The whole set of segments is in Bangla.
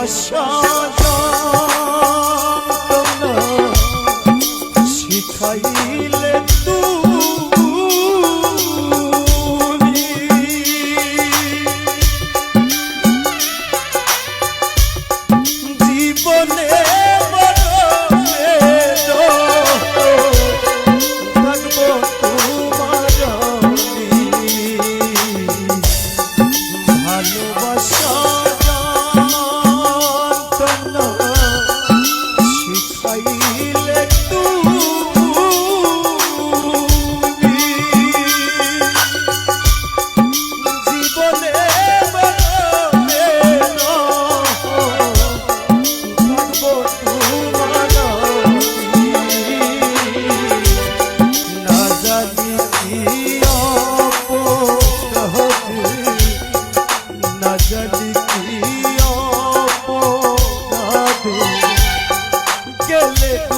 ভালোবাসা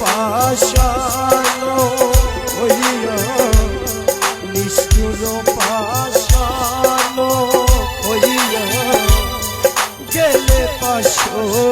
পাশানো হইয়া নিষ্ঠুর পাশানো হইয়া গেলে পাশো